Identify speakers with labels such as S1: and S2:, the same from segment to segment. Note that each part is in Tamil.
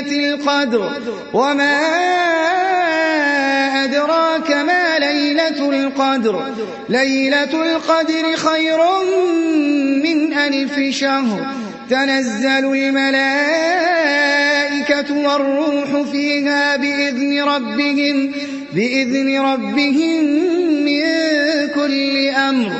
S1: ليلة القدر وما أدراك ما ليلة القدر ليلة القدر خير من ألف شهر تنزل الملائكة والروح فيها بإذن ربهم بإذن ربهم من كل أمر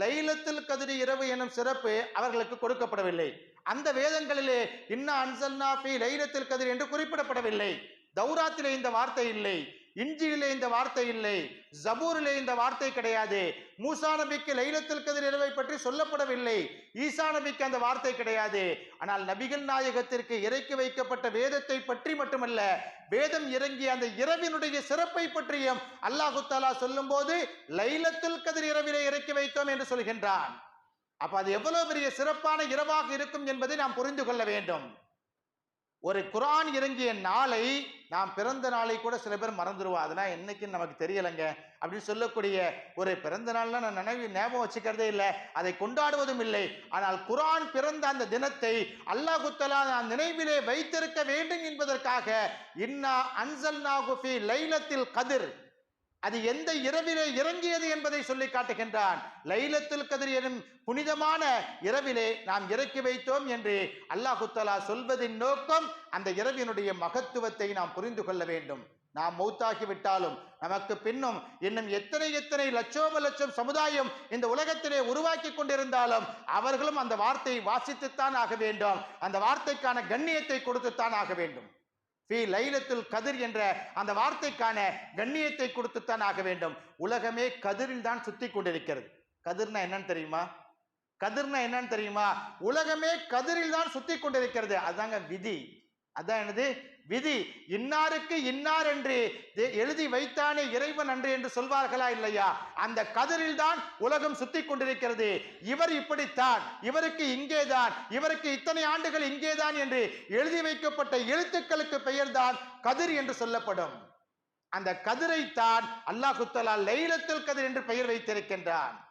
S2: லைலத்தில் கதிரி இரவு எனும் சிறப்பு அவர்களுக்கு கொடுக்கப்படவில்லை அந்த வேதங்களிலே இன்னா அன்சல்னா பி லைலத்தில் கதிர் என்று குறிப்பிடப்படவில்லை. தௌராத்திலே இந்த வார்த்தை இல்லை. இஞ்சியிலே இந்த வார்த்தை இல்லை. ஜபூரிலே இந்த வார்த்தை கிடையாது. மூசா நபிக்கு லைலத்தில் கதிர் இரவை பற்றி சொல்லப்படவில்லை. ஈசா நபிக்கு அந்த வார்த்தை கிடையாது. ஆனால் நபிகள் நாயகத்திற்கு இறக்கி வைக்கப்பட்ட வேதத்தை பற்றி மட்டுமல்ல வேதம் இறங்கிய அந்த இரவினுடைய சிறப்பை பற்றியும் அல்லாஹு தாலா சொல்லும் போது லைலத்துல் கதிர் இரவிலே இறக்கி வைத்தோம் என்று சொல்கின்றான். அப்ப அது எவ்வளவு பெரிய சிறப்பான இரவாக இருக்கும் என்பதை நாம் புரிந்து கொள்ள வேண்டும். ஒரு குரான் இறங்கிய நாளை நாம் பிறந்த நாளை கூட சில பேர் மறந்துடுவோம் அதெல்லாம் என்னைக்குன்னு நமக்கு தெரியலைங்க அப்படின்னு சொல்லக்கூடிய ஒரு பிறந்த நாள்னா நான் நினைவு ஞாபகம் வச்சுக்கிறதே இல்லை. அதை கொண்டாடுவதும் இல்லை. ஆனால் குரான் பிறந்த அந்த தினத்தை அல்லாஹுத்தலா நான் நினைவிலே வைத்திருக்க வேண்டும் என்பதற்காக இன்னா அன்சல் நாகுஃபி லைலத்தில் கதிர் அது எந்த இரவிலே இறங்கியது என்பதை சொல்லி காட்டுகின்றான். லைலத்துல் கதிர் எனும் புனிதமான இரவிலே நாம் இறக்கி வைத்தோம் என்று அல்லாஹுத்தலா சொல்வதின் நோக்கம் அந்த இரவினுடைய மகத்துவத்தை நாம் புரிந்து கொள்ள வேண்டும். நாம் மௌத்தாகிவிட்டாலும் நமக்கு பின்னும் இன்னும் எத்தனை எத்தனை லட்சம் லட்சம் சமுதாயம் இந்த உலகத்திலே உருவாக்கி கொண்டிருந்தாலும் அவர்களும் அந்த வார்த்தையை வாசித்துத்தான் ஆக வேண்டும். அந்த வார்த்தைக்கான கண்ணியத்தை கொடுத்துத்தான் ஆக வேண்டும். பி லைலத்துல் கதிர் என்ற அந்த வார்த்தைக்கான கண்ணியத்தை கொடுத்துத்தான் ஆக வேண்டும். உலகமே கதிரில் தான் சுத்தி கொண்டிருக்கிறது. கதிர்னா என்னன்னு தெரியுமா? கதிர்னா என்னன்னு தெரியுமா? உலகமே கதிரில் தான் சுத்தி கொண்டிருக்கிறது. அதாங்க விதி. அதான் என்னது? விதி இன்னாருக்கு இன்னார் என்று தே- எழுதி வைத்தானே இறைவன் அன்று என்று சொல்வார்களா இல்லையா? அந்த கதிரில் தான் உலகம் சுத்தி கொண்டிருக்கிறது. இவர் இப்படித்தான் இவருக்கு இங்கேதான் இவருக்கு இத்தனை ஆண்டுகள் இங்கேதான் என்று எழுதி வைக்கப்பட்ட எழுத்துக்களுக்கு பெயர்தான் கதிர் என்று சொல்லப்படும். அந்த கதிரைத்தான் அல்லாஹுத்தலா லைலத்தில் கதிர் என்று பெயர் வைத்திருக்கின்றான்.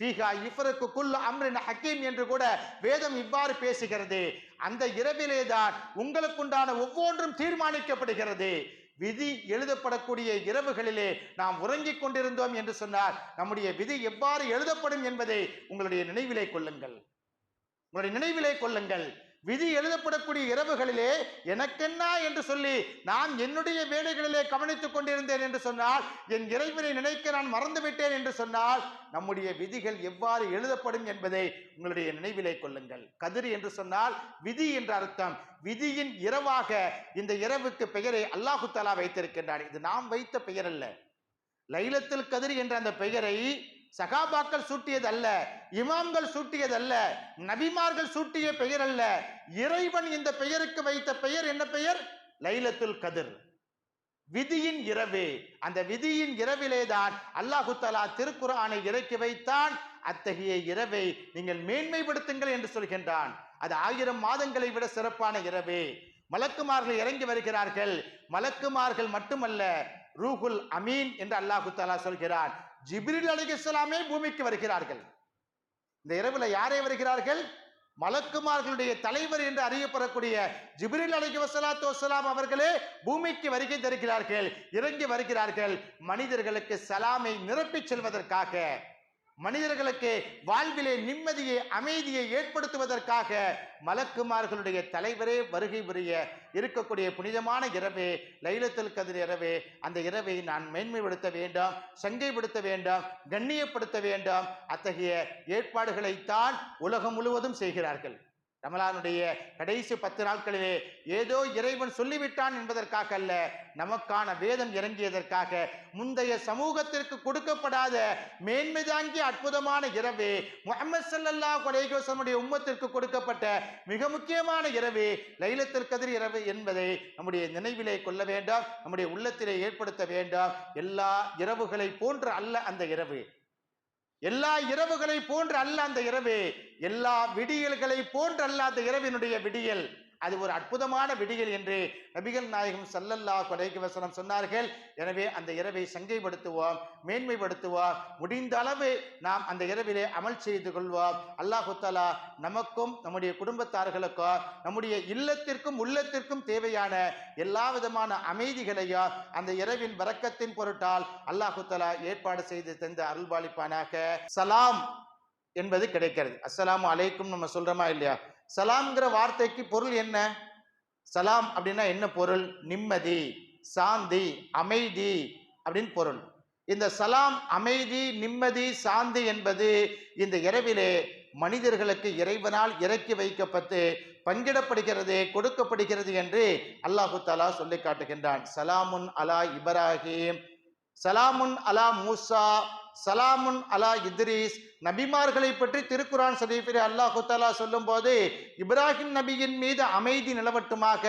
S2: ஃபீஹா இஃபருக்கு குல் அம்ரின் ஹக்கீம் என்று கூட வேதம் இவ்வாறு பேசுகிறது. அந்த இரவிலே தான் உங்களுக்குண்டான ஒவ்வொன்றும் தீர்மானிக்கப்படுகிறது. விதி எழுதப்படக்கூடிய இரவுகளிலே நாம் உறங்கிக் கொண்டிருந்தோம் என்று சொன்னால் நம்முடைய விதி எவ்வாறு எழுதப்படும் என்பதை உங்களுடைய நினைவிலே கொள்ளுங்கள். உங்களுடைய நினைவிலே கொள்ளுங்கள். விதி எழுதப்படக்கூடிய இரவுகளிலே எனக்கென்னா என்று சொல்லி நான் என்னுடைய வேலைகளிலே கவனித்துக் கொண்டிருந்தேன் என்று சொன்னால் என் இறைவனை நினைக்க நான் மறந்துவிட்டேன் என்று சொன்னால் நம்முடைய விதிகள் எவ்வாறு எழுதப்படும் என்பதை உங்களுடைய நினைவிலே கொள்ளுங்கள். கதிர் என்று சொன்னால் விதி என்ற அர்த்தம். விதியின் இரவாக இந்த இரவுக்கு பெயரை அல்லாஹு தாலா வைத்திருக்கின்றான். இது நாம் வைத்த பெயர் அல்ல லைலத்தில் கதிர் என்ற அந்த பெயரை சகாபாக்கள் சூட்டியது அல்ல இமாம்கள் சூட்டியது அல்ல நபிமார்கள் சூட்டிய பெயர் அல்ல இறைவன் இந்த பெயருக்கு வைத்த பெயர் என்ன பெயர்? லைலத்துல் கதிர். விதியின் இரவு. அந்த விதியின் இரவிலே தான் அல்லாஹு தலா திருக்குறானை இறக்கி வைத்தான். அத்தகைய இரவை நீங்கள் மேன்மைப்படுத்துங்கள் என்று சொல்கின்றான். அது ஆயிரம் மாதங்களை விட சிறப்பான இரவு. மலக்குமார்கள் இறங்கி வருகிறார்கள். மலக்குமார்கள் மட்டுமல்ல ரூகுல் அமீன் என்று அல்லாஹு தாலா சொல்கிறான். ஜிப்ரில் அலைஹிஸ்ஸலாமே பூமிக்கு வருகிறார்கள். இந்த இரவில் யாரே வருகிறார்கள்? மலக்குமார்களுடைய தலைவர் என்று அறியப்படக்கூடிய ஜிப்ரில் அலைஹி வசலாத்து வசலாம் அவர்களே பூமிக்கு வருகை தருகிறார்கள் இறங்கி வருகிறார்கள். மனிதர்களுக்கு சலாமை நிரப்பிச் செல்வதற்காக மனிதர்களுக்கு வாழ்விலே நிம்மதியை அமைதியை ஏற்படுத்துவதற்காக மலக்குமார்களுடைய தலைவரே வருகை புரிய இருக்கக்கூடிய புனிதமான இரவே லைலத்தில் கதிர் இரவே அந்த இரவை நான் மேன்மைப்படுத்த வேண்டும் சங்கைப்படுத்த வேண்டும் கண்ணியப்படுத்த வேண்டும். அத்தகைய ஏற்பாடுகளைத்தான் உலகம் முழுவதும் செய்கிறார்கள். ரமலானுடைய கடைசி பத்து நாட்களிலே ஏதோ இறைவன் சொல்லிவிட்டான் என்பதற்காக அல்ல நமக்கான வேதம் இறங்கியதற்காக. முந்தைய சமூகத்திற்கு கொடுக்கப்படாத மேன்மை தாங்கிய அற்புதமான இரவு முகமது சல்லல்லா குலேகோசனுடைய உம்மத்திற்கு கொடுக்கப்பட்ட மிக முக்கியமான இரவு லைலத்திற்கதிர் இரவு என்பதை நம்முடைய நினைவிலே கொள்ள வேண்டாம் நம்முடைய உள்ளத்திலே ஏற்படுத்த வேண்டாம். எல்லா இரவுகளை போன்று அல்ல அந்த இரவு. எல்லா இரவுகளை போன்று அல்ல அந்த இரவு. எல்லா விடியல்களை போன்றல்லாத அந்த இரவினுடைய விடியல். அது ஒரு அற்புதமான விடியல் என்று நபிகள் நாயகம் சல்லல்லா கொலைக்கு வசனம் சொன்னார்கள். எனவே அந்த இரவை சங்கைப்படுத்துவோம் மேன்மைப்படுத்துவோம். முடிந்த அளவு நாம் அந்த இரவிலே அமல் செய்து கொள்வோம். அல்லாஹு நமக்கும் நம்முடைய குடும்பத்தார்களுக்கும் நம்முடைய இல்லத்திற்கும் உள்ளத்திற்கும் தேவையான எல்லா விதமான அமைதிகளையும் அந்த இரவின் வரக்கத்தின் பொருட்டால் அல்லாஹு ஏற்பாடு செய்து தந்த அருள்பாலிப்பானாக சலாம். என்பது கிடைக்கிறது. அஸ்ஸலாமு அலைக்கும் நம்ம சொல்கிறோமா இல்லையா? சலாம்ங்கிற வார்த்தைக்கு பொருள் என்ன? சலாம் அப்படின்னா என்ன பொருள்? நிம்மதி சாந்தி அமைதி அப்படின்னு பொருள். இந்த சலாம் அமைதி நிம்மதி சாந்தி என்பது இந்த இரவிலே மனிதர்களுக்கு இறைவனால் இறக்கி வைக்கப்பட்டு பங்கிடப்படுகிறது கொடுக்கப்படுகிறது என்று அல்லாஹு தாலா சொல்லி காட்டுகின்றான். சலாமுன் அலா இப்ராஹிம். சலாமுன் அலா மூசா சலாமுன் அலா இத்ரீஸ். நபிமார்களை பற்றி திருக்குரான் ஷரீஃபிலே அல்லாஹு தாலா சொல்லும்போது இப்ராஹிம் நபியின் மீது அமைதி நிலவட்டுமாக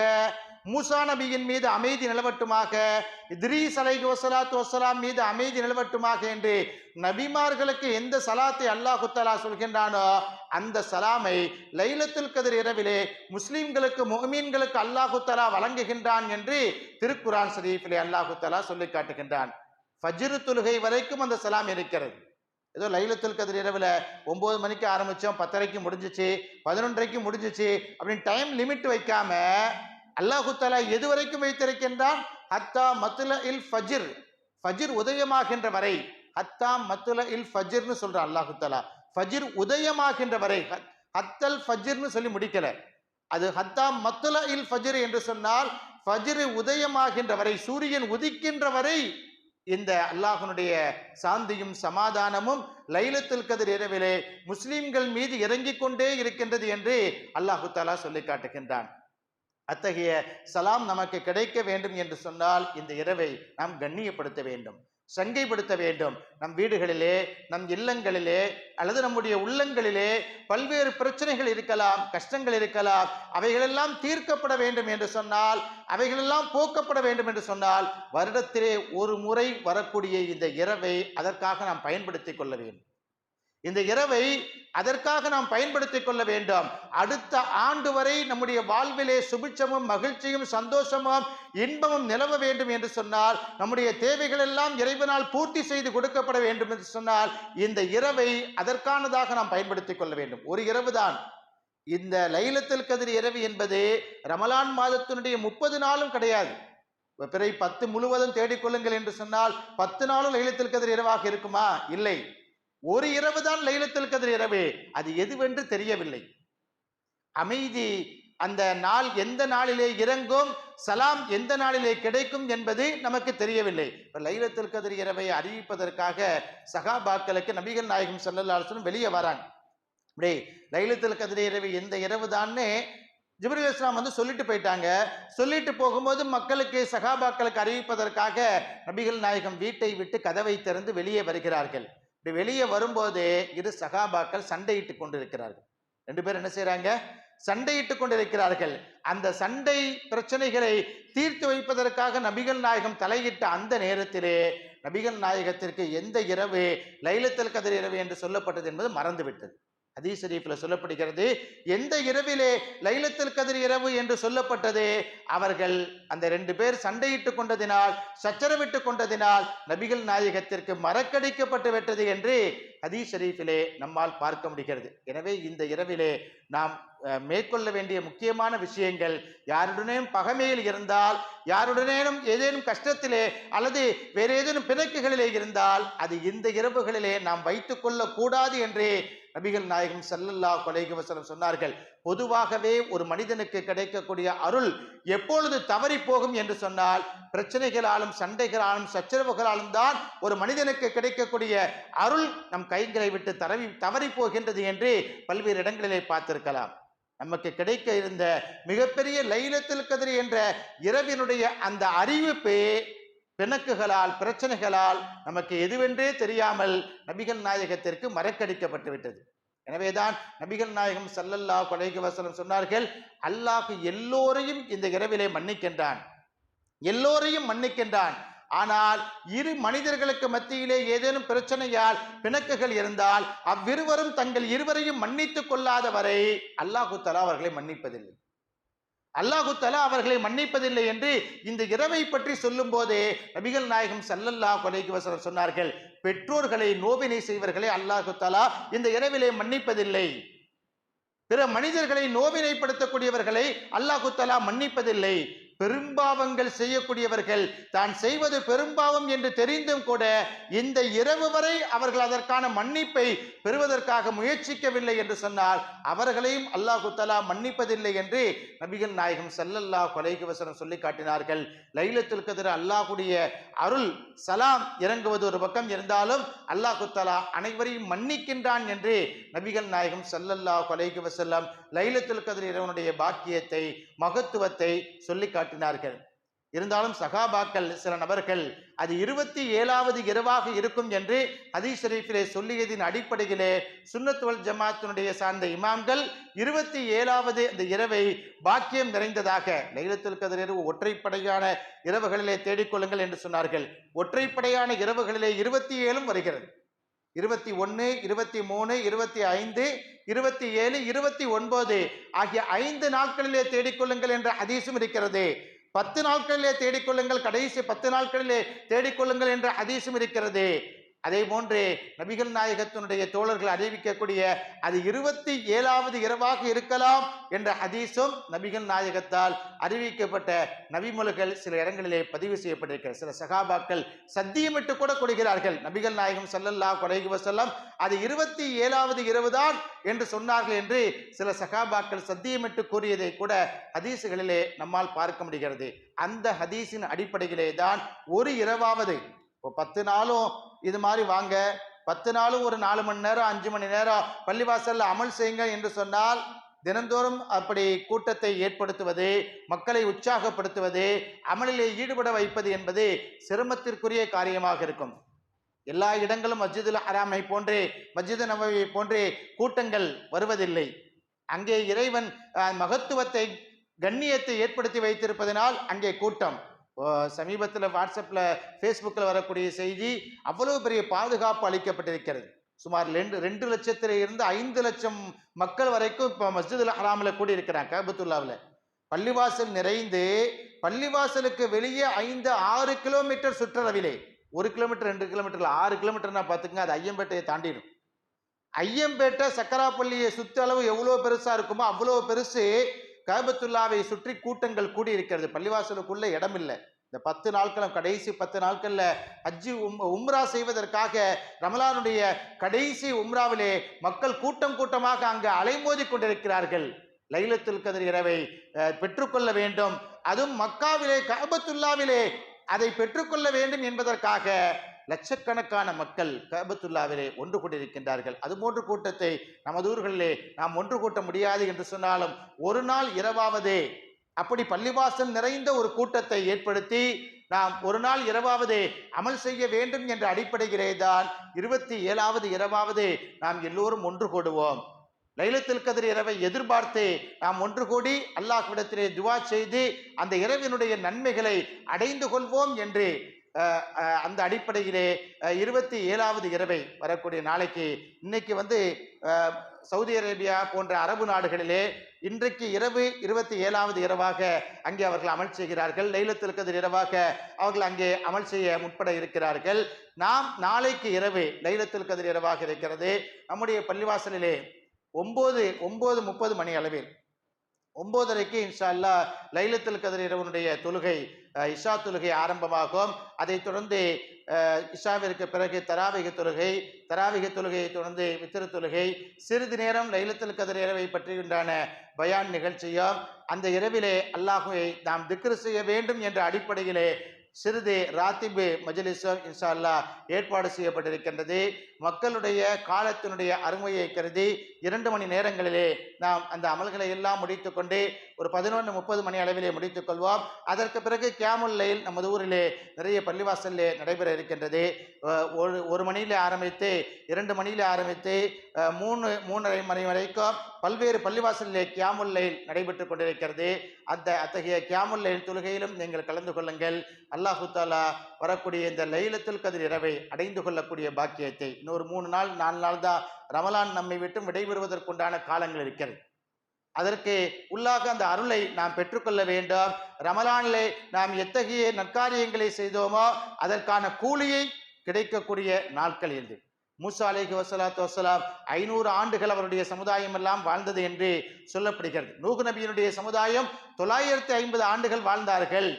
S2: மூசா நபியின் மீது அமைதி நிலவட்டுமாக இத்ரீஸ் அலைஹி வஸலாத்து வசலாம் மீது அமைதி நிலவட்டுமாக என்று நபிமார்களுக்கு எந்த சலாத்தை அல்லாஹு தாலா சொல்கின்றானோ அந்த சலாமை லைலத்துல் கதிர் இரவிலே முஸ்லீம்களுக்கு முகமீன்களுக்கு அல்லாஹு தாலா வழங்குகின்றான் என்று திருக்குரான் ஷரீஃபிலே அல்லாஹு தாலா சொல்லி காட்டுகின்றான். ஃபஜ்ரு தொழுகை வரைக்கும் அந்த சலாம் இருக்கிறது. ஏதோ லைலத்துல் கதிர் இரவில் ஒம்பது மணிக்கு ஆரம்பித்தோம் பத்தரைக்கு முடிஞ்சிச்சு பதினொன்றரைக்கு முடிஞ்சிச்சு அப்படின்னு டைம் லிமிட் வைக்காம அல்லாஹு தாலா எது வரைக்கும் வைத்திருக்கின்றான்? ஹத்தா மத்துல இல் ஃபஜ்ர். ஃபஜிர் உதயமாகின்ற வரை ஹத்தா மத்துல இல் ஃபஜிர்னு சொல்கிறான் அல்லாஹு தாலா ஃபஜிர் உதயமாகின்ற வரை ஹத்- ஹத்தல் ஃபஜிர்னு சொல்லி முடிக்கல. அது ஹத்தா மத்துல இல் ஃபஜிர் என்று சொன்னால் ஃபஜிர் உதயமாகின்ற வரை சூரியன் உதிக்கின்ற வரை இந்த அல்லாஹனுடைய சாந்தியும் சமாதானமும் லைலத்தில் கதிர் இரவிலே முஸ்லிம்கள் மீது இறங்கிக் கொண்டே இருக்கின்றது என்று அல்லாஹு தாலா சொல்லி காட்டுகின்றான். அத்தகைய சலாம் நமக்கு கிடைக்க வேண்டும் என்று சொன்னால் இந்த இரவை நாம் கண்ணியப்படுத்த வேண்டும். சங்கைப்படுத்த வேண்டும். நம் வீடுகளிலே நம் இல்லங்களிலே அல்லது நம்முடைய உள்ளங்களிலே பல்வேறு பிரச்சனைகள் இருக்கலாம் கஷ்டங்கள் இருக்கலாம். அவைகளெல்லாம் தீர்க்கப்பட வேண்டும் என்று சொன்னால் அவைகளெல்லாம் போக்கப்பட வேண்டும் என்று சொன்னால் வருடத்திலே ஒரு முறை வரக்கூடிய இந்த இரவை அதற்காக நாம் பயன்படுத்தி கொள்ள வேண்டும். இந்த இரவை அதற்காக நாம் பயன்படுத்திக் கொள்ள வேண்டும். அடுத்த ஆண்டு வரை நம்முடைய வாழ்விலே சுபிட்சமும் மகிழ்ச்சியும் சந்தோஷமும் இன்பமும் நிலவ வேண்டும் என்று சொன்னால் நம்முடைய தேவைகள் எல்லாம் இறைவனால் பூர்த்தி செய்து கொடுக்கப்பட வேண்டும் என்று சொன்னால் இந்த இரவை அதற்கானதாக நாம் பயன்படுத்திக் கொள்ள வேண்டும். ஒரு இரவு தான் இந்த லைலத்தில் கதிர் இரவு என்பது ரமலான் மாதத்தினுடைய முப்பது நாளும் கிடையாது. பிறை பத்து முழுவதும் தேடிக்கொள்ளுங்கள் என்று சொன்னால் பத்து நாளும் லைலத்தில் கதிர் இரவாக இருக்குமா? இல்லை. ஒரு இரவு தான் லைலத்தில் கதிர் இரவு. அது எதுவென்று தெரியவில்லை. அமைதி அந்த நாள் எந்த நாளிலே இறங்கும் சலாம் எந்த நாளிலே கிடைக்கும் என்பது நமக்கு தெரியவில்லை. இப்போ லைலத்தில் கதிர் இரவை அறிவிப்பதற்காக சகாபாக்களுக்கு நபிகள் நாயகம் ஸல்லல்லாஹு வெளியே வராங்க. அப்படியே லைலத்தில் கதிர் இரவு எந்த இரவு தான்னு ஜிப்ரீல் இஸ்லாம் வந்து சொல்லிட்டு போயிட்டாங்க. சொல்லிட்டு போகும்போது மக்களுக்கு சகாபாக்களுக்கு அறிவிப்பதற்காக நபிகள் நாயகம் வீட்டை விட்டு கதவை திறந்து வெளியே வருகிறார்கள். வெளியே வரும்போது இரு சகாபாக்கள் சண்டையிட்டு கொண்டிருக்கிறார்கள். ரெண்டு பேரும் என்ன செய்யறாங்க சண்டையிட்டு கொண்டிருக்கிறார்கள். அந்த சண்டை பிரச்சனைகளை தீர்த்து வைப்பதற்காக நபிகள் நாயகம் தலையிட்ட அந்த நேரத்திலே நபிகள் நாயகத்திற்கு எந்த இரவு லைலத்தில் கதிர் இரவு என்று சொல்லப்பட்டது என்பது மறந்துவிட்டது. ஹதீஸ் ஷரீஃபில் சொல்லப்படுகிறது எந்த இரவிலே லைலத்தில் கதிர் இரவு என்று சொல்லப்பட்டது அவர்கள் அந்த ரெண்டு பேர் சண்டையிட்டு கொண்டதினால் சச்சரவிட்டு கொண்டதினால் நபிகள் நாயகத்திற்கு மறக்கடிக்கப்பட்டு விட்டது என்று ஹதீஸ் ஷரீஃபிலே நம்மால் பார்க்க முடிகிறது. எனவே இந்த இரவிலே நாம் மேற்கொள்ள வேண்டிய முக்கியமான விஷயங்கள் யாருடனேயும் பகமையில் இருந்தால் யாருடனேனும் ஏதேனும் கஷ்டத்திலே அல்லது வேறு ஏதேனும் பிணக்குகளிலே இருந்தால் அது இந்த இரவுகளிலே நாம் வைத்துக் கொள்ளக் என்று நபிகள் நாயகம் செல்லல்லா அலைஹி சொன்னார்கள் பொதுவாகவே ஒரு மனிதனுக்கு கிடைக்கக்கூடிய அருள் எப்பொழுது தவறி போகும் என்று சொன்னால் பிரச்சனைகளாலும் சண்டைகளாலும் சச்சரவுகளாலும் தான் ஒரு மனிதனுக்கு கிடைக்கக்கூடிய அருள் நம் கைகளை விட்டு தரவி தவறி போகின்றது என்று பல்வேறு இடங்களிலே பார்த்திருக்கலாம். நமக்கு கிடைக்க இருந்த மிகப்பெரிய லைலத்தில் கதிர் என்ற இரவினுடைய அந்த அறிவிப்பு பிணக்குகளால் பிரச்சனைகளால் நமக்கு எதுவென்றே தெரியாமல் நபிகள் நாயகத்திற்கு மறக்கடிக்கப்பட்டு விட்டது எனவேதான் நபிகள் நாயகம் சல்லல்லா அலைஹி வசனம் சொன்னார்கள் அல்லாஹ் எல்லோரையும் இந்த இரவிலே மன்னிக்கின்றான். எல்லோரையும் மன்னிக்கின்றான். ஆனால் இரு மனிதர்களுக்கு மத்தியிலே ஏதேனும் பிரச்சனையால் பிணக்குகள் இருந்தால் அவ்விருவரும் தங்கள் இருவரையும் மன்னித்துக் கொள்ளாத வரை அல்லாஹு தலா அவர்களை மன்னிப்பதில்லை. அல்லாஹு தலா அவர்களை மன்னிப்பதில்லை என்று இந்த இரவை பற்றி சொல்லும் போதே நபிகள் நாயகம் சல்லல்லாஹு கொலைக்கு வசனம் சொன்னார்கள் பெற்றோர்களை நோவினை செய்வர்களை அல்லாஹு தலா இந்த இரவிலே மன்னிப்பதில்லை. பிற மனிதர்களை நோவினைப்படுத்தக்கூடியவர்களை அல்லாஹு தலா மன்னிப்பதில்லை. பெரும்பாவங்கள் செய்யக்கூடியவர்கள். தான் செய்வது பெரும்பாவம் என்று தெரிந்தும் கூட இந்த இரவு வரை அவர்கள் அதற்கான மன்னிப்பை பெறுவதற்காக முயற்சிக்கவில்லை என்று சொன்னால் அவர்களையும் அல்லாஹு தலா மன்னிப்பதில்லை என்று நபிகள் நாயகம் செல்லல்லா கொலைக்கு வசனம் சொல்லி காட்டினார்கள். லைலத்துல் கதிர் அல்லாஹுடைய அருள் சலாம் இறங்குவது ஒரு பக்கம் இருந்தாலும் அல்லாஹு தலா அனைவரையும் மன்னிக்கின்றான் என்று நபிகள் நாயகம் செல்லல்லா கொலைக்கு வசல்லம் லைலத்தில் கதிர இறைவனுடைய பாக்கியத்தை மகத்துவத்தை சொல்லி காட்டினார்கள். இருந்தாலும் சகாபாக்கள் சில நபர்கள் அது இருபத்தி ஏழாவது இரவாக இருக்கும் என்று ஹதீஸ் ஷரீஃபிலே சொல்லியதின் அடிப்படையிலே சுன்னத்துவல் ஜமாத்தினுடைய சார்ந்த இமாம்கள் இருபத்தி ஏழாவது அந்த இரவை பாக்கியம் நிறைந்ததாக லைலத்துல் கதிர் இரவு ஒற்றைப்படையான இரவுகளிலே தேடிக்கொள்ளுங்கள் என்று சொன்னார்கள். ஒற்றைப்படையான இரவுகளிலே இருபத்தி ஏழும் வருகிறது. இருபத்தி ஒன்று இருபத்தி மூணு இருபத்தி ஐந்து இருபத்தி ஏழு இருபத்தி ஒன்பது ஆகிய ஐந்து நாட்களிலே தேடிக்கொள்ளுங்கள் என்ற ஹதீஸும் இருக்கிறது. பத்து நாட்களிலே தேடிக்கொள்ளுங்கள் கடைசி பத்து நாட்களிலே தேடிக்கொள்ளுங்கள் என்ற ஹதீஸும் இருக்கிறது. அதே போன்று நபிகள் நாயகத்தினுடைய தோழர்கள் அறிவிக்கக்கூடிய அது இருபத்தி ஏழாவது இரவாக இருக்கலாம் என்ற ஹதீஸும் நபிகள் நாயகத்தால் அறிவிக்கப்பட்ட நபிமொழிகள் சில இடங்களிலே பதிவு செய்யப்பட்டிருக்கிறது. சில சகாபாக்கள் சத்தியமிட்டு கூட கொடுக்கிறார்கள். நபிகள் நாயகம் செல்லல்லா அலைஹி வஸல்லம் அது இருபத்தி ஏழாவது இரவுதான் என்று சொன்னார்கள் என்று சில சகாபாக்கள் சத்தியமிட்டு கூறியதை கூட ஹதீஸுகளிலே நம்மால் பார்க்க முடிகிறது. அந்த ஹதீஸின் அடிப்படையிலே தான் ஒரு இரவாவது இப்போ பத்து நாளும் இது மாதிரி வாங்க. பத்து நாளும் ஒரு நாலு மணி நேரம் அஞ்சு மணி நேரம் பள்ளிவாசலில் அமல் செய்யுங்க என்று சொன்னால் தினந்தோறும் அப்படி கூட்டத்தை ஏற்படுத்துவது மக்களை உற்சாகப்படுத்துவது அமலிலே ஈடுபட வைப்பது என்பது சிரமத்திற்குரிய காரியமாக இருக்கும். எல்லா இடங்களும் மஸ்ஜிதுல் ஹராமை போன்றே மஸ்ஜிது நபவியை போன்றே கூட்டங்கள் வருவதில்லை. அங்கே இறைவன் மகத்துவத்தை கண்ணியத்தை ஏற்படுத்தி வைத்திருப்பதனால் அங்கே கூட்டம். சமீபத்தில் வாட்ஸ்அப்பில் ஃபேஸ்புக்கில் வரக்கூடிய செய்தி அவ்வளவு பெரிய பாதுகாப்பு அளிக்கப்பட்டிருக்கிறது. சுமார் ரெண்டு ரெண்டு லட்சத்தில் இருந்து ஐந்து லட்சம் மக்கள் வரைக்கும் இப்போ மஸ்ஜிதுல் ஹராமில் கூடி இருக்கிறாங்க கபத்துல்லாவில் பள்ளிவாசல் நிறைந்து பள்ளிவாசலுக்கு வெளியே ஐந்து ஆறு கிலோமீட்டர் சுற்றளவிலே. ஒரு கிலோமீட்டர் ரெண்டு கிலோமீட்டர்ல ஆறு கிலோமீட்டர்னா பார்த்துங்க அது ஐயம்பேட்டையை தாண்டிடும். ஐயம்பேட்டை சக்கராப்பள்ளியை சுற்றளவு எவ்வளோ பெருசாக இருக்குமோ அவ்வளோ பெருசு கபத்துல்லாவை சுற்றி கூட்டங்கள் கூடி இருக்கிறது பள்ளிவாசலுக்குள்ள இடம் இல்லை இந்த பத்து நாட்களும் கடைசி பத்து நாட்களில் ஹஜ்ஜி உம் உம்ரா செய்வதற்காக ரமலானுடைய கடைசி உம்ராவிலே மக்கள் கூட்டம் கூட்டமாக அங்கு அலைமோதி கொண்டிருக்கிறார்கள். லைலத்துல் கதிர் இரவை பெற்றுக்கொள்ள வேண்டும். அதுவும் மக்காவிலே கபத்துல்லாவிலே அதை பெற்றுக்கொள்ள வேண்டும் என்பதற்காக லட்சக்கணக்கான மக்கள் கபத்துல்லாவிலே ஒன்று கூட்டியிருக்கின்றார்கள் அதுபோன்ற கூட்டத்தை நமது ஊர்களிலே நாம் ஒன்று கூட்ட முடியாது என்று சொன்னாலும் ஒரு நாள் இரவாவதே. அப்படி பள்ளிவாசல் நிறைந்த ஒரு கூட்டத்தை ஏற்படுத்தி நாம் ஒரு நாள் இரவாவது அமல் செய்ய வேண்டும் என்ற அடிப்படையிலே தான் இருபத்தி ஏழாவது இரவாவது நாம் எல்லோரும் ஒன்று கூடுவோம். லைலத்தில் கதிர் இரவை எதிர்பார்த்து நாம் ஒன்று கூடி அல்லாஹ்விடத்திலே துவா செய்து அந்த இரவினுடைய நன்மைகளை அடைந்து கொள்வோம் என்று அந்த அடிப்படையிலே இருபத்தி ஏழாவது இரவை வரக்கூடிய நாளைக்கு இன்னைக்கு வந்து சவுதி அரேபியா போன்ற அரபு நாடுகளிலே இன்றைக்கு இரவு இருபத்தி ஏழாவது இரவாக அங்கே அவர்கள் அமல் செய்கிறார்கள். லைலத்துல் கதிர் இரவாக அவர்கள் அங்கே அமல் செய்ய முற்பட இருக்கிறார்கள். நாம் நாளைக்கு இரவு லைலத்துல் கதிர் இரவாக இருக்கிறது. நம்முடைய பள்ளிவாசலிலே ஒம்பது ஒம்பது முப்பது மணி அளவில் ஒன்பதரைக்கு இன்ஷா அல்லாஹ் லைலத்தில் கதிர் இரவனுடைய தொழுகை இஷா தொழுகை ஆரம்பமாகும். அதைத் தொடர்ந்து இஷாவிற்கு பிறகு தராவிக தொழுகை தராவிக தொழுகையை தொடர்ந்து வித்திரு தொழுகை சிறிது நேரம் லைலத்தில் கதிர் இரவை பற்றியுண்டான பயான் நிகழ்ச்சியும் அந்த இரவிலே அல்லாஹுவை நாம் திக்ரு செய்ய வேண்டும் என்ற அடிப்படையிலே சிறிது ராத்திபு மஜலிசம் இன்ஷா அல்லாஹ் ஏற்பாடு செய்யப்பட்டிருக்கின்றது. மக்களுடைய காலத்தினுடைய அருமையை கருதி இரண்டு மணி நேரங்களிலே நாம் அந்த அமல்களை எல்லாம் முடித்துக்கொண்டு ஒரு பதினொன்று முப்பது மணி அளவிலே முடித்துக் கொள்வோம். அதற்கு பிறகு கேமுல்லையில் லைல் நமது ஊரிலே நிறைய பள்ளிவாசலிலே நடைபெற இருக்கின்றது. ஒரு ஒரு மணியிலே ஆரம்பித்து இரண்டு மணியிலே ஆரம்பித்து மூணு மூணரை மணி வரைக்கும் பல்வேறு பள்ளிவாசலிலே கியாமுல்லையில் நடைபெற்று கொண்டிருக்கிறது. அந்த அத்தகைய கியாமுல்லையில் தொழுகையிலும் நீங்கள் கலந்து கொள்ளுங்கள். அல்லாஹு தாலா வரக்கூடிய இந்த லைலத்துல் கதிர் இரவை அடைந்து கொள்ளக்கூடிய பாக்கியத்தை இன்னொரு மூணு நாள் நாலு நாள் தான் ரமலான் நம்மை விட்டு விடைபெறுவதற்குண்டான காலங்கள் இருக்கிறது. அதற்கு உள்ளாக அந்த அருளை நாம் பெற்றுக்கொள்ள வேண்டும். ரமலானிலே நாம் எத்தகைய நற்காரியங்களை செய்தோமோ அதற்கான கூலியை கிடைக்கக்கூடிய நாட்கள் இது. மூசா அலேஹி வசலாத்து வசலாம் ஐநூறு ஆண்டுகள் அவருடைய சமுதாயம் எல்லாம் வாழ்ந்தது என்று சொல்லப்படுகிறது. நூகு நபியினுடைய சமுதாயம் தொள்ளாயிரத்தி ஐம்பது ஆண்டுகள் வாழ்ந்தார்கள்.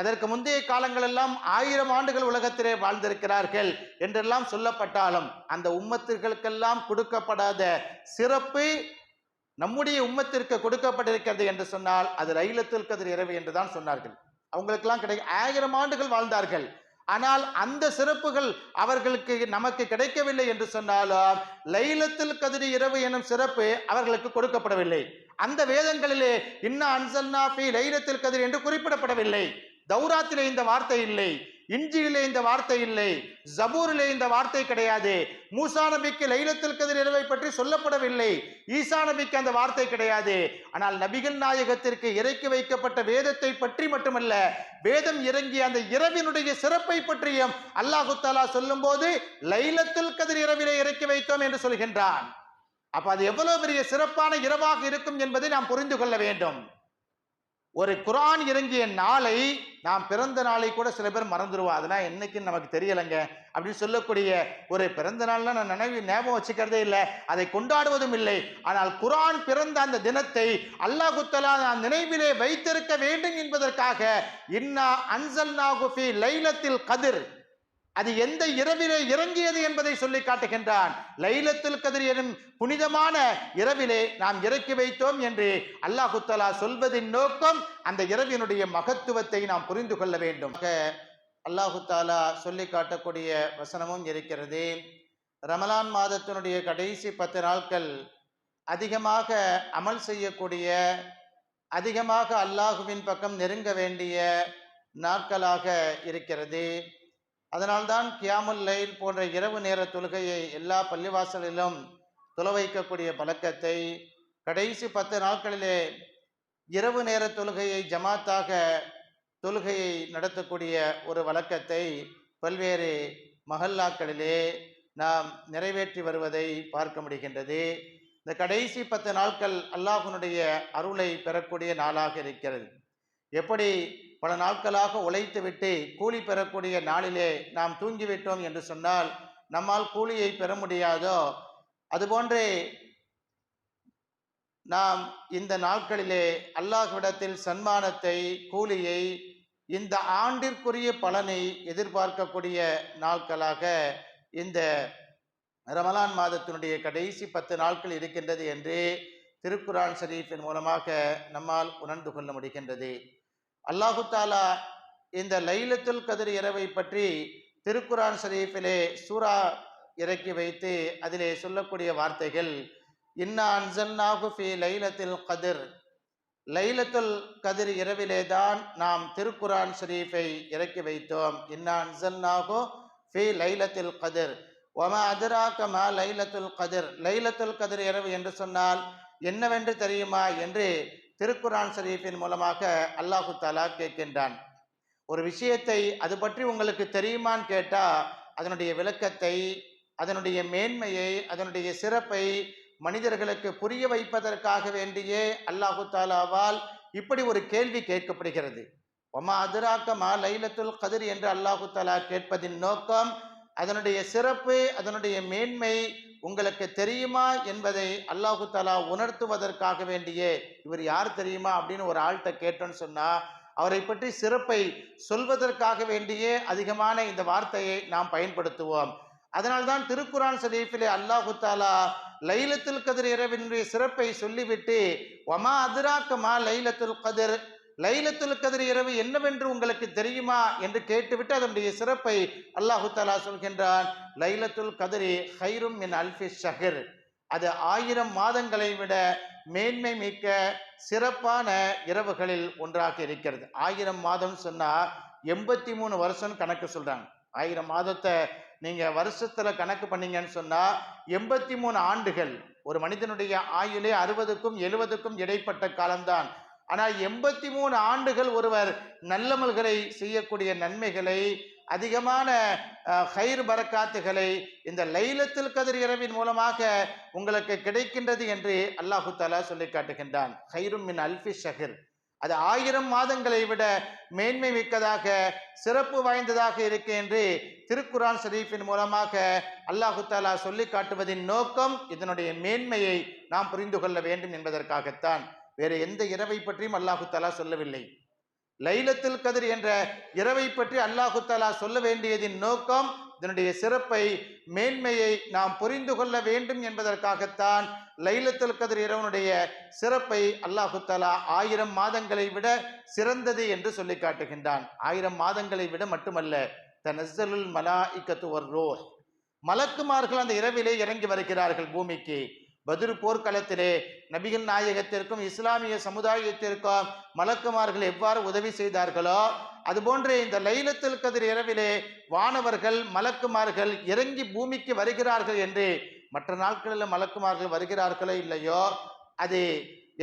S2: அதற்கு முந்தைய காலங்களெல்லாம் ஆயிரம் ஆண்டுகள் உலகத்திலே வாழ்ந்திருக்கிறார்கள் என்றெல்லாம் சொல்லப்பட்டாலும் அந்த உம்மத்துகளுக்கெல்லாம் கொடுக்கப்படாத சிறப்பு நம்முடைய உம்மத்திற்கு கொடுக்கப்பட்டிருக்கிறது என்று சொன்னால் அது லைலத்துல் கதிர் இரவு என்று தான் சொன்னார்கள். அவங்களுக்கெல்லாம் கிடை ஆயிரம் ஆண்டுகள் வாழ்ந்தார்கள். ஆனால் அந்த சிறப்புகள் அவர்களுக்கு நமக்கு கிடைக்கவில்லை என்று சொன்னாலும் லைலத்தில் கதிர் இரவு எனும் சிறப்பு அவர்களுக்கு கொடுக்கப்படவில்லை. அந்த வேதங்களிலே இன்னா அன்சல்னா ஃபி லைலத்தில் கதிர் என்று குறிப்பிடப்படவில்லை. தௌராத்திலே இந்த வார்த்தை இல்லை இஞ்சியிலே இந்த வார்த்தை இல்லை ஜபூரிலே இந்த வார்த்தை கிடையாது. மூசா நபிக்கு லைலத்தில் கதிர் இரவை பற்றி சொல்லப்படவில்லை. ஈசா நபிக்கு அந்த வார்த்தை கிடையாது. ஆனால் நபிகள் நாயகத்திற்கு இறக்கி வைக்கப்பட்ட வேதத்தை பற்றி மட்டுமல்ல வேதம் இறங்கிய அந்த இரவினுடைய சிறப்பை பற்றியும் அல்லாஹு தாலா சொல்லும்போது லைலத்துல் கதிர் இரவிலே இறக்கி வைத்தோம் என்று சொல்கின்றான். அப்ப அது எவ்வளவு பெரிய சிறப்பான இரவாக இருக்கும் என்பதை நாம் புரிந்து கொள்ள வேண்டும். ஒரு குரான் இறங்கிய நாளை நாம் பிறந்த நாளை கூட சில பேர் மறந்துடுவோம் அதெல்லாம் என்னைக்குன்னு நமக்கு தெரியலைங்க. அப்படின்னு சொல்லக்கூடிய ஒரு பிறந்த நாள்லாம் நான் நினைவு ஞாபகம் வச்சுக்கிறதே இல்லை. அதை கொண்டாடுவதும் இல்லை. ஆனால் குரான் பிறந்த அந்த தினத்தை அல்லாஹுத்தலா நான் நினைவிலே வைத்திருக்க வேண்டும் என்பதற்காக இன்னா அன்சல் நாகுஃபி லைலத்தில் கதிர். அது எந்த இரவிலே இறங்கியது என்பதை சொல்லி காட்டுகின்றான். லைலத்தில் கதிர் எனும் புனிதமான இரவிலே நாம் இறக்கி வைத்தோம் என்று அல்லாஹு சொல்வதின் நோக்கம் அந்த இரவினுடைய மகத்துவத்தை நாம் புரிந்து கொள்ள வேண்டும். அல்லாஹுத்தாலா அல்லாஹு தாலா சொல்லி காட்டக்கூடிய வசனமும் இருக்கிறது. ரமலான் மாதத்தினுடைய கடைசி பத்து நாட்கள் அதிகமாக அமல் செய்யக்கூடிய அதிகமாக அல்லாஹுவின் பக்கம் நெருங்க வேண்டிய நாட்களாக இருக்கிறது. அதனால்தான் கியாமுல் லைல் போன்ற இரவு நேர தொழுகையை எல்லா பள்ளிவாசலிலும் துல வைக்கக்கூடிய பழக்கத்தை கடைசி பத்து நாட்களிலே இரவு நேர தொழுகையை ஜமாத்தாக தொழுகையை நடத்தக்கூடிய ஒரு வழக்கத்தை பல்வேறு மஹல்லாக்களிலே நாம் நிறைவேற்றி வருவதை பார்க்க முடிகின்றது. இந்த கடைசி பத்து நாட்கள் அல்லாஹனுடைய அருளை பெறக்கூடிய நாளாக இருக்கிறது. எப்படி பல நாட்களாக உழைத்துவிட்டு கூலி பெறக்கூடிய நாளிலே நாம் தூங்கிவிட்டோம் என்று சொன்னால் நம்மால் கூலியை பெற முடியாதோ? அதுபோன்றே நாம் இந்த நாட்களிலே அல்லாஹ்விடத்தில் சன்மானத்தை கூலியை இந்த ஆண்டிற்குரிய பலனை எதிர்பார்க்கக்கூடிய நாட்களாக இந்த ரமலான் மாதத்தினுடைய கடைசி பத்து நாட்கள் இருக்கின்றது என்று திருக்குரான் ஷரீஃபின் மூலமாக நம்மால் உணர்ந்து கொள்ள முடிகின்றது. அல்லாஹு தாலா இந்த லைலத்துல் கதிர் இரவை பற்றி திருக்குரான் ஷரீஃபிலே சூரா இறக்கி வைத்து அதிலே சொல்லக்கூடிய வார்த்தைகள் இன்னா அன்சல்நாகு ஃபி லைலத்தில் கதிர். லைலத்துல் கதிர் இரவிலே தான் நாம் திருக்குரான் ஷரீஃபை இறக்கி வைத்தோம். இன்னா அன்சல்நாகு ஃபி லைலத்தில் கதிர். ஒமா அதிராக்கமா லைலத்துல் கதிர்? லைலத்துல் கதிர் இரவு என்று சொன்னால் என்னவென்று தெரியுமா என்று திருக்குரான் ஷரீஃபின் மூலமாக அல்லாஹு தாலா கேட்கின்றான். ஒரு விஷயத்தை அது பற்றி உங்களுக்கு தெரியுமான்னு கேட்டால் அதனுடைய விளக்கத்தை அதனுடைய மேன்மையை அதனுடைய சிறப்பை மனிதர்களுக்கு புரிய வைப்பதற்காக வேண்டியே அல்லாஹு தாலாவால் இப்படி ஒரு கேள்வி கேட்கப்படுகிறது. ஒமா அதிராக்க மா லைலத்துல் கதிர் என்று அல்லாஹு தாலா கேட்பதின் நோக்கம் அதனுடைய சிறப்பு அதனுடைய மேன்மை உங்களுக்கு தெரியுமா என்பதை அல்லாஹு தாலா உணர்த்துவதற்காக வேண்டியே. இவர் யார் தெரியுமா அப்படின்னு ஒரு ஆள்கிட்ட கேட்டோன்னு சொன்னா அவரை பற்றி சிறப்பை சொல்வதற்காக வேண்டியே அதிகமான இந்த வார்த்தையை நாம் பயன்படுத்துவோம். அதனால்தான் திருக்குரான் ஷரீஃபிலே அல்லாஹு தாலா லைலத்துல் கதிர் இரவினுடைய சிறப்பை சொல்லிவிட்டு ஒமா அதிராக்கமா லைலத்துல் கதிர்? லைலத்துல் கதிர் இரவு என்னவென்று உங்களுக்கு தெரியுமா என்று கேட்டுவிட்டு அதனுடைய சிறப்பை அல்லாஹு தாலா சொல்கின்றான். லைலத்துல் கதிரி ஹைரும் மின் அல்ஃபி ஷஹர். அது ஆயிரம் மாதங்களை விட மேன்மை மிக்க சிறப்பான இரவுகளில் ஒன்றாக இருக்கிறது. ஆயிரம் மாதம் சொன்னால் எண்பத்தி மூணு வருஷம் கணக்கு சொல்கிறாங்க ஆயிரம் மாதத்தை நீங்கள் வருஷத்தில் கணக்கு பண்ணீங்கன்னு சொன்னால் எண்பத்தி மூணு ஆண்டுகள் ஒரு மனிதனுடைய ஆயுளே அறுபதுக்கும் எழுபதுக்கும் இடைப்பட்ட காலம்தான். ஆனால் எண்பத்தி மூணு ஆண்டுகள் ஒருவர் நல்லமல்களை செய்யக்கூடிய நன்மைகளை அதிகமான ஹைர் பரக்காத்துகளை இந்த லைலத்தில் கதிர் இரவின் மூலமாக உங்களுக்கு கிடைக்கின்றது என்று அல்லாஹு தாலா சொல்லி காட்டுகின்றான். ஹைரும் மின் அல்ஃபி ஷஹிர். அது ஆயிரம் மாதங்களை விட மேன்மை மிக்கதாக சிறப்பு வாய்ந்ததாக இருக்கு என்று திருக்குரான் ஷரீஃபின் மூலமாக அல்லாஹு தாலா சொல்லி காட்டுவதின் நோக்கம் இதனுடைய மேன்மையை நாம் புரிந்து கொள்ள வேண்டும் என்பதற்காகத்தான். வேறு எந்த இரவை பற்றியும் அல்லாஹு தலா சொல்லவில்லை. லைலத்தில் கதிர் என்ற இரவை பற்றி அல்லாஹு தலா சொல்ல வேண்டியதின் நோக்கம் இதனுடைய சிறப்பை மேன்மையை நாம் புரிந்து கொள்ள வேண்டும் என்பதற்காகத்தான் லைலத்தில் கதிர் இரவனுடைய சிறப்பை அல்லாஹு தலா ஆயிரம் மாதங்களை விட சிறந்தது என்று சொல்லி காட்டுகின்றான். ஆயிரம் மாதங்களை விட மட்டுமல்ல தன்சருல் மலா இக்கத்துவர் ரோ மலக்குமார்கள் அந்த இரவிலே இறங்கி வருகிறார்கள் பூமிக்கு. பதிரு போர்க்களத்திலே நபிகள் நாயகத்திற்கும் இஸ்லாமிய சமுதாயத்திற்கும் மலக்குமார்கள் எவ்வாறு உதவி செய்தார்களோ அதுபோன்று இந்த லைலத்தில் கதிர் இரவிலே வானவர்கள் மலக்குமார்கள் இறங்கி பூமிக்கு வருகிறார்கள் என்று மற்ற நாட்களில் மலக்குமார்கள் வருகிறார்களோ இல்லையோ அது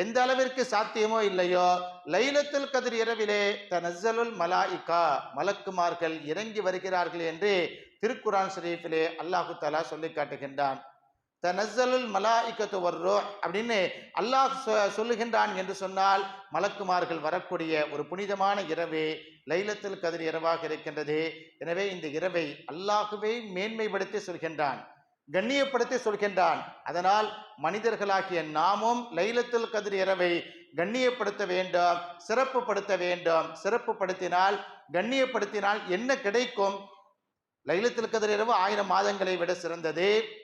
S2: எந்த அளவிற்கு சாத்தியமோ இல்லையோ லைலத்தில் கதிர் இரவிலே தனசலுல் மலாயிகா மலக்குமார்கள் இறங்கி வருகிறார்கள் என்று திருக்குரான் ஷரீஃபிலே அல்லாஹு தாலா சொல்லி காட்டுகின்றான். தனசலுல் மலாய்க்கத்து வர்றோ அப்படின்னு அல்லாஹ் சொ- சொல்லுகின்றான் என்று சொன்னால் மலக்குமார்கள் வரக்கூடிய ஒரு புனிதமான இரவு லைலத்தில் கதிர் இரவாக இருக்கின்றது. எனவே இந்த இரவை அல்லாஹுவை மேன்மைப்படுத்தி சொல்கின்றான் கண்ணியப்படுத்தி சொல்கின்றான். அதனால் மனிதர்களாகிய நாமும் லைலத்தில் கதிர் இரவை கண்ணியப்படுத்த வேண்டும் சிறப்புப்படுத்த வேண்டும். சிறப்புப்படுத்தினால் கண்ணியப்படுத்தினால் என்ன கிடைக்கும்? லைலத்தில் கதிர் இரவு ஆயிரம் மாதங்களை விட சிறந்தது.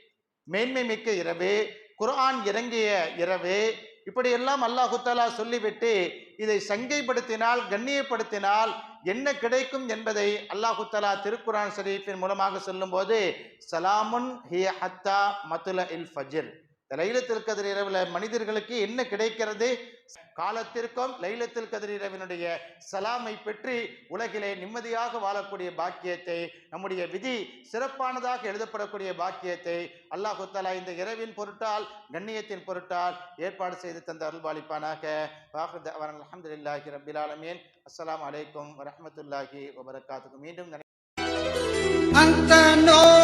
S2: மேன்மை மிக்க இரவு குர்ஆன் இறங்கிய இரவு இப்படியெல்லாம் அல்லாஹுத்தாலா சொல்லிவிட்டு இதை சங்கைப்படுத்தினால் கண்ணியப்படுத்தினால் என்ன கிடைக்கும் என்பதை அல்லாஹுத்தலா திருக்குரான் ஷரீஃபின் மூலமாக சொல்லும்போது சலாமுன் ஹிய ஹத்தா மதுல இல் ஃபஜில் இந்த லைலத்துல் கதிர் இரவுல மனிதர்களுக்கு என்ன கிடைக்கிறது காலத்திற்கும் லைலத்துல் கதிர் இரவினுடைய சலாமை பெற்று உலகிலே நிம்மதியாக வாழக்கூடிய பாக்கியத்தை நம்முடைய விதி சிறப்பானதாக எழுதப்படக்கூடிய பாக்கியத்தை அல்லாஹு தஆலா இந்த இரவின் பொருட்டால் கண்ணியத்தின் பொருட்டால் ஏற்பாடு செய்து தந்த அருள்பாலிப்பானாக வாஹுத் அல்ஹம்துலில்லாஹி ரப்பில் ஆலமீன் அஸ்ஸலாமு அலைக்கும் வரஹ்மத்துல்லாஹி வபரகாத்துஹு மீண்டும்
S1: أنت نور